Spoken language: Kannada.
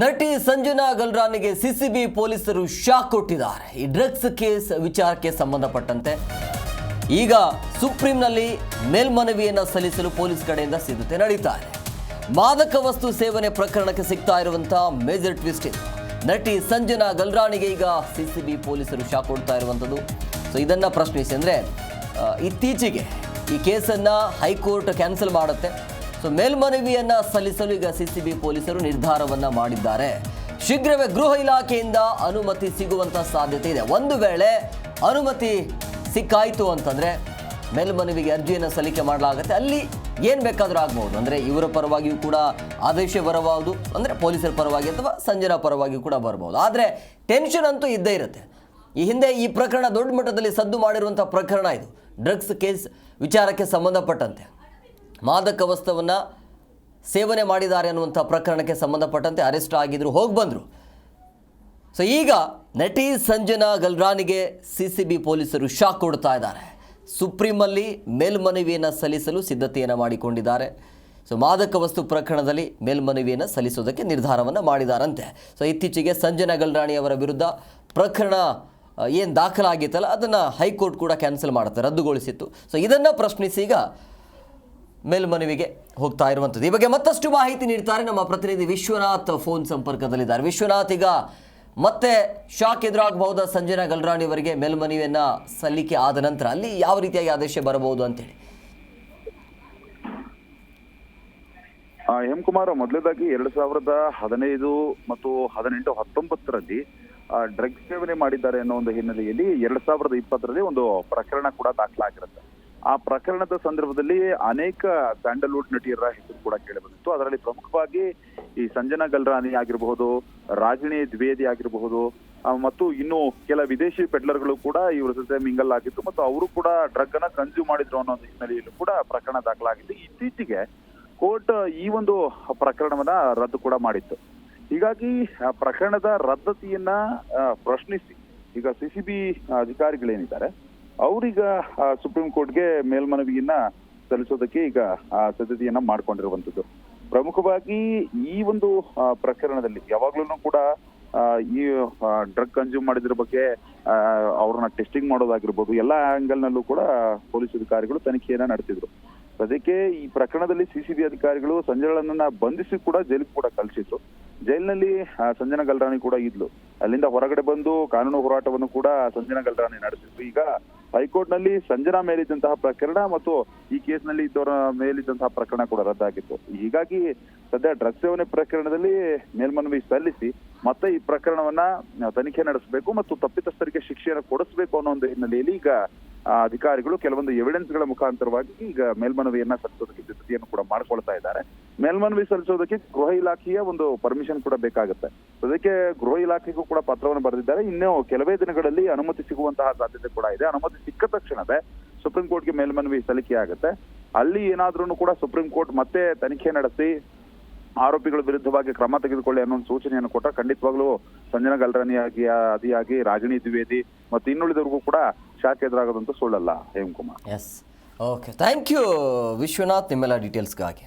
ನಟಿ ಸಂಜನಾ ಗಲ್ರಾನಿಗೆ ಸಿಸಿಬಿ ಪೊಲೀಸರು ಶಾಕ್ ಕೊಟ್ಟಿದ್ದಾರೆ. ಈ ಡ್ರಗ್ಸ್ ಕೇಸ್ ವಿಚಾರಕ್ಕೆ ಸಂಬಂಧಪಟ್ಟಂತೆ ಈಗ ಸುಪ್ರೀಂನಲ್ಲಿ ಮೇಲ್ಮನವಿಯನ್ನು ಸಲ್ಲಿಸಲು ಪೊಲೀಸ್ ಕಡೆಯಿಂದ ಸಿದ್ಧತೆ ನಡೀತಾ ಮಾದಕ ವಸ್ತು ಸೇವನೆ ಪ್ರಕರಣಕ್ಕೆ ಸಿಗ್ತಾ ಇರುವಂತಹ ಮೇಜರ್ ಟ್ವಿಸ್ಟ್ ಇದು. ನಟಿ ಸಂಜನಾ ಗಲ್ರಾಣಿಗೆ ಈಗ ಸಿಸಿಬಿ ಪೊಲೀಸರು ಶಾಕ್ ಕೊಡ್ತಾ ಇರುವಂಥದ್ದು ಸೊ ಇದನ್ನು ಪ್ರಶ್ನಿಸಿ ಅಂದರೆ ಇತ್ತೀಚೆಗೆ ಈ ಕೇಸನ್ನು ಹೈಕೋರ್ಟ್ ಕ್ಯಾನ್ಸಲ್ ಮಾಡುತ್ತೆ. ಸೊ ಮೇಲ್ಮನವಿಯನ್ನ ಸಲ್ಲಿಸಲು ಈಗ ಸಿಸಿಬಿ ಪೊಲೀಸರು ನಿರ್ಧಾರವನ್ನ ಮಾಡಿದ್ದಾರೆ. ಶೀಘ್ರವೇ ಗೃಹ ಇಲಾಖೆಯಿಂದ ಅನುಮತಿ ಸಿಗುವಂತ ಸಾಧ್ಯತೆ ಇದೆ. ಒಂದು ವೇಳೆ ಅನುಮತಿ ಸಿಕ್ಕಾಯಿತು ಅಂತಂದ್ರೆ ಮೇಲ್ಮನವಿಗೆ ಅರ್ಜಿಯನ್ನು ಸಲ್ಲಿಕೆ ಮಾಡಲಾಗುತ್ತೆ. ಅಲ್ಲಿ ಏನು ಬೇಕಾದರೂ ಆಗ್ಬೋದು ಅಂದರೆ ಇವರ ಪರವಾಗಿಯೂ ಕೂಡ ಆದೇಶ ಬರಬಹುದು. ಅಂದರೆ ಪೊಲೀಸರ ಪರವಾಗಿ ಅಥವಾ ಸಂಜನಾ ಪರವಾಗಿಯೂ ಕೂಡ ಬರಬಹುದು. ಆದರೆ ಟೆನ್ಷನ್ ಅಂತೂ ಇದ್ದೇ ಇರುತ್ತೆ. ಈ ಹಿಂದೆ ಈ ಪ್ರಕರಣ ದೊಡ್ಡ ಮಟ್ಟದಲ್ಲಿ ಸದ್ದು ಮಾಡಿರುವಂಥ ಪ್ರಕರಣ ಇದು. ಡ್ರಗ್ಸ್ ಕೇಸ್ ವಿಚಾರಕ್ಕೆ ಸಂಬಂಧಪಟ್ಟಂತೆ. ಮಾದಕ ವಸ್ತುವನ್ನು ಸೇವನೆ ಮಾಡಿದ್ದಾರೆ ಅನ್ನುವಂಥ ಪ್ರಕರಣಕ್ಕೆ ಸಂಬಂಧಪಟ್ಟಂತೆ ಅರೆಸ್ಟ್ ಆಗಿದ್ರು, ಹೋಗಿ ಬಂದರು. ಸೊ ಈಗ ನಟಿ ಸಂಜನಾ ಗಲ್ರಾನಿಗೆ ಸಿ ಸಿ ಬಿ ಪೊಲೀಸರು ಶಾಕ್ ಕೊಡ್ತಾ ಇದ್ದಾರೆ. ಸುಪ್ರೀಮಲ್ಲಿ ಮೇಲ್ಮನವಿಯನ್ನು ಸಲ್ಲಿಸಲು ಸಿದ್ಧತೆಯನ್ನು ಮಾಡಿಕೊಂಡಿದ್ದಾರೆ. ಸೊ ಮಾದಕ ವಸ್ತು ಪ್ರಕರಣದಲ್ಲಿ ಮೇಲ್ಮನವಿಯನ್ನು ಸಲ್ಲಿಸೋದಕ್ಕೆ ನಿರ್ಧಾರವನ್ನು ಮಾಡಿದಾರಂತೆ. ಸೊ ಇತ್ತೀಚೆಗೆ ಸಂಜನಾ ಗಲ್ರಾಣಿ ಅವರ ವಿರುದ್ಧ ಪ್ರಕರಣ ಏನು ದಾಖಲಾಗಿತ್ತಲ್ಲ, ಅದನ್ನು ಹೈಕೋರ್ಟ್ ಕೂಡ ಕ್ಯಾನ್ಸಲ್ ಮಾಡುತ್ತೆ ರದ್ದುಗೊಳಿಸಿತ್ತು. ಸೊ ಇದನ್ನು ಪ್ರಶ್ನಿಸಿ ಈಗ ಮೇಲ್ಮನವಿಗೆ ಹೋಗ್ತಾ ಇರುವಂಥದ್ದು. ಈ ಬಗ್ಗೆ ಮತ್ತಷ್ಟು ಮಾಹಿತಿ ನೀಡ್ತಾರೆ ನಮ್ಮ ಪ್ರತಿನಿಧಿ ವಿಶ್ವನಾಥ್ ಫೋನ್ ಸಂಪರ್ಕದಲ್ಲಿದ್ದಾರೆ. ವಿಶ್ವನಾಥ್, ಈಗ ಮತ್ತೆ ಶಾಕ್ ಎದುರಾಗಬಹುದಾ ಸಂಜನಾ ಗಲ್ರಾಣಿ ಅವರಿಗೆ ಮೇಲ್ಮನವಿಯನ್ನ ಸಲ್ಲಿಕೆ ಆದ ನಂತರ ಅಲ್ಲಿ ಯಾವ ರೀತಿಯಾಗಿ ಆದೇಶ ಬರಬಹುದು ಅಂತೇಳಿ? ಹೇಮಕುಮಾರ್ ಮೊದಲೇದಾಗಿ ಎರಡ್ ಸಾವಿರದ ಹದಿನೈದು ಮತ್ತು ಹದಿನೆಂಟು ಹತ್ತೊಂಬತ್ತರಲ್ಲಿ ಡ್ರಗ್ಸ್ ಸೇವನೆ ಮಾಡಿದ್ದಾರೆ ಅನ್ನೋ ಒಂದು ಹಿನ್ನೆಲೆಯಲ್ಲಿ ಎರಡ್ ಸಾವಿರದ ಇಪ್ಪತ್ತರಲ್ಲಿ ಒಂದು ಪ್ರಕರಣ ಕೂಡ ದಾಖಲಾಗಿರುತ್ತೆ. ಆ ಪ್ರಕರಣದ ಸಂದರ್ಭದಲ್ಲಿ ಅನೇಕ ಸ್ಯಾಂಡಲ್ವುಡ್ ನಟಿಯರ ಹೆಸರು ಕೂಡ ಕೇಳಿಬಂದಿತ್ತು ಅದರಲ್ಲಿ ಪ್ರಮುಖವಾಗಿ ಈ ಸಂಜನಾ ಗಲ್ರಾನಿ ಆಗಿರಬಹುದು, ರಾಗಿಣಿ ದ್ವೇದಿ ಆಗಿರಬಹುದು ಮತ್ತು ಇನ್ನು ಕೆಲ ವಿದೇಶಿ ಪೆಡ್ಲರ್ಗಳು ಕೂಡ ಇವರ ಜೊತೆ ಮಿಂಗಲ್ ಆಗಿತ್ತು. ಮತ್ತು ಅವರು ಕೂಡ ಡ್ರಗ್ ಅನ್ನ ಕನ್ಸ್ಯೂಮ್ ಮಾಡಿದ್ರು ಅನ್ನೋ ಹಿನ್ನೆಲೆಯಲ್ಲೂ ಕೂಡ ಪ್ರಕರಣ ದಾಖಲಾಗಿತ್ತು ಇತ್ತೀಚೆಗೆ ಕೋರ್ಟ್ ಈ ಒಂದು ಪ್ರಕರಣವನ್ನ ರದ್ದು ಕೂಡ ಮಾಡಿತ್ತು. ಹೀಗಾಗಿ ಪ್ರಕರಣದ ರದ್ದತಿಯನ್ನ ಪ್ರಶ್ನಿಸಿ. ಈಗ ಸಿಸಿಬಿ ಅಧಿಕಾರಿಗಳೇನಿದ್ದಾರೆ ಅವರೀಗ ಸುಪ್ರೀಂ ಕೋರ್ಟ್ಗೆ ಮೇಲ್ಮನವಿಯನ್ನ ಸಲ್ಲಿಸೋದಕ್ಕೆ ಈಗ ಸಿದ್ಧತೆಯನ್ನ ಮಾಡ್ಕೊಂಡಿರುವಂತದ್ದು ಪ್ರಮುಖವಾಗಿ ಈ ಒಂದು ಪ್ರಕರಣದಲ್ಲಿ ಯಾವಾಗ್ಲೂ ಕೂಡ ಈ ಡ್ರಗ್ ಕನ್ಸ್ಯೂಮ್ ಮಾಡಿದ್ರ ಬಗ್ಗೆ ಅವ್ರನ್ನ ಟೆಸ್ಟಿಂಗ್ ಮಾಡೋದಾಗಿರ್ಬೋದು, ಎಲ್ಲಾ ಆಂಗಲ್ ನಲ್ಲೂ ಕೂಡ ಪೊಲೀಸ್ ಅಧಿಕಾರಿಗಳು ತನಿಖೆಯನ್ನ ನಡೆಸಿದ್ರು. ಅದಕ್ಕೆ ಈ ಪ್ರಕರಣದಲ್ಲಿ ಸಿಸಿಬಿ ಅಧಿಕಾರಿಗಳು ಸಂಜನಳನ್ನ ಬಂಧಿಸಿ ಕೂಡ ಜೈಲಿಗೆ ಕೂಡ ಕಳಿಸಿದ್ರು. ಜೈಲಿನಲ್ಲಿ ಸಂಜನಾ ಗಲ್ರಾಣಿ ಕೂಡ ಇದ್ಲು. ಅಲ್ಲಿಂದ ಹೊರಗಡೆ ಬಂದು ಕಾನೂನು ಹೋರಾಟವನ್ನು ಕೂಡ ಸಂಜನಾ ಗಲ್ರಾಣಿ ನಡೆಸಿದ್ರು. ಈಗ ಹೈಕೋರ್ಟ್ನಲ್ಲಿ ಸಂಜನಾ ಮೇಲಿದ್ದಂತಹ ಪ್ರಕರಣ ಮತ್ತು ಈ ಕೇಸ್ನಲ್ಲಿ ಇದ್ದವರ ಮೇಲಿದ್ದಂತಹ ಪ್ರಕರಣ ಕೂಡ ರದ್ದಾಗಿತ್ತು. ಹೀಗಾಗಿ ಸದ್ಯ ಡ್ರಗ್ಸ್ ಸೇವನೆ ಪ್ರಕರಣದಲ್ಲಿ ಮೇಲ್ಮನವಿ ಸಲ್ಲಿಸಿ ಮತ್ತೆ ಈ ಪ್ರಕರಣವನ್ನ ತನಿಖೆ ನಡೆಸಬೇಕು ಮತ್ತು ತಪ್ಪಿತಸ್ಥರಿಗೆ ಶಿಕ್ಷೆಯನ್ನು ಕೊಡಿಸಬೇಕು ಅನ್ನೋ ಒಂದು ಹಿನ್ನೆಲೆಯಲ್ಲಿ ಈಗ ಅಧಿಕಾರಿಗಳು ಕೆಲವೊಂದು ಎವಿಡೆನ್ಸ್ಗಳ ಮುಖಾಂತರವಾಗಿ ಈಗ ಮೇಲ್ಮನವಿಯನ್ನ ಸಲ್ಲಿಸೋದಕ್ಕೆ ಸಿದ್ಧತೆಯನ್ನು ಕೂಡ ಮಾಡ್ಕೊಳ್ತಾ ಇದ್ದಾರೆ. ಮೇಲ್ಮನವಿ ಸಲ್ಲಿಸೋದಕ್ಕೆ ಗೃಹ ಇಲಾಖೆಯ ಒಂದು ಪರ್ಮಿಷನ್ ಕೂಡ ಬೇಕಾಗುತ್ತೆ. ಅದಕ್ಕೆ ಗೃಹ ಇಲಾಖೆಗೂ ಕೂಡ ಪತ್ರವನ್ನು ಬರೆದಿದ್ದಾರೆ. ಇನ್ನು ಕೆಲವೇ ದಿನಗಳಲ್ಲಿ ಅನುಮತಿ ಸಿಗುವಂತಹ ಸಾಧ್ಯತೆ ಕೂಡ ಇದೆ. ಅನುಮತಿ ಸಿಕ್ಕ ತಕ್ಷಣವೇ ಸುಪ್ರೀಂ ಕೋರ್ಟ್ಗೆ ಮೇಲ್ಮನವಿ ಸಲ್ಲಿಕೆ ಆಗುತ್ತೆ. ಅಲ್ಲಿ ಏನಾದ್ರೂ ಕೂಡ ಸುಪ್ರೀಂ ಕೋರ್ಟ್ ಮತ್ತೆ ತನಿಖೆ ನಡೆಸಿ ಆರೋಪಿಗಳ ವಿರುದ್ಧವಾಗಿ ಕ್ರಮ ತೆಗೆದುಕೊಳ್ಳಿ ಅನ್ನೋ ಒಂದು ಸೂಚನೆಯನ್ನು ಕೊಟ್ಟ ಖಂಡಿತವಾಗ್ಲೂ ಸಂಜನಾ ಗಲ್ರಾನಿಯಾಗಿ ಅದಿಯಾಗಿ ರಾಗಿಣಿ ದ್ವಿವೇದಿ ಮತ್ತೆ ಇನ್ನುಳಿದವರಿಗೂ ಕೂಡ ಶಾಕ್ ಎದುರಾಗೋದಂತೂ ಸುಳ್ಳಲ್ಲ. Hemakumar. Okay thank you Vishwanath, ನಿಮ್ಮೆಲ್ಲ ಡೀಟೇಲ್ಸ್ಗಾಗಿ